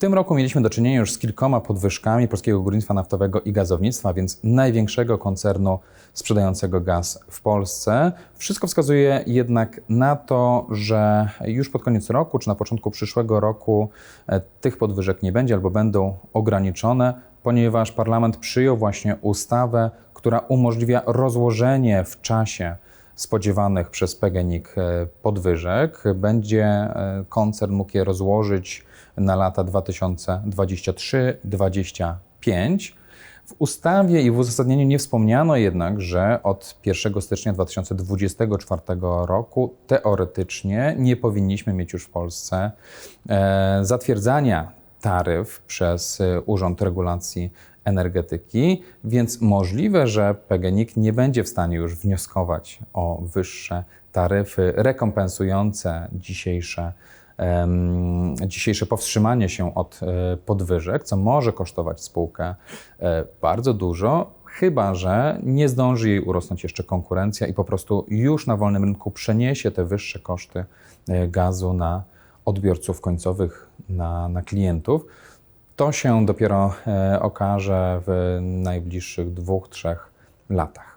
tym roku mieliśmy do czynienia już z kilkoma podwyżkami polskiego górnictwa naftowego i gazownictwa, więc największego koncernu sprzedającego gaz w Polsce. Wszystko wskazuje jednak na to, że już pod koniec roku czy na początku przyszłego roku e, tych podwyżek nie będzie albo będą ograniczone, ponieważ parlament przyjął właśnie ustawę, która umożliwia rozłożenie w czasie spodziewanych przez PGNiG e, podwyżek. Będzie e, koncern mógł je rozłożyć na lata 2023-2025. W ustawie i w uzasadnieniu nie wspomniano jednak, że od 1 stycznia 2024 roku teoretycznie nie powinniśmy mieć już w Polsce e, zatwierdzania taryf przez Urząd Regulacji Energetyki, więc możliwe, że PGNiG nie będzie w stanie już wnioskować o wyższe taryfy rekompensujące dzisiejsze dzisiejsze powstrzymanie się od e, podwyżek, co może kosztować spółkę e, bardzo dużo, chyba że nie zdąży jej urosnąć jeszcze konkurencja i po prostu już na wolnym rynku przeniesie te wyższe koszty e, gazu na odbiorców końcowych, na, na klientów. To się dopiero e, okaże w najbliższych dwóch, trzech latach.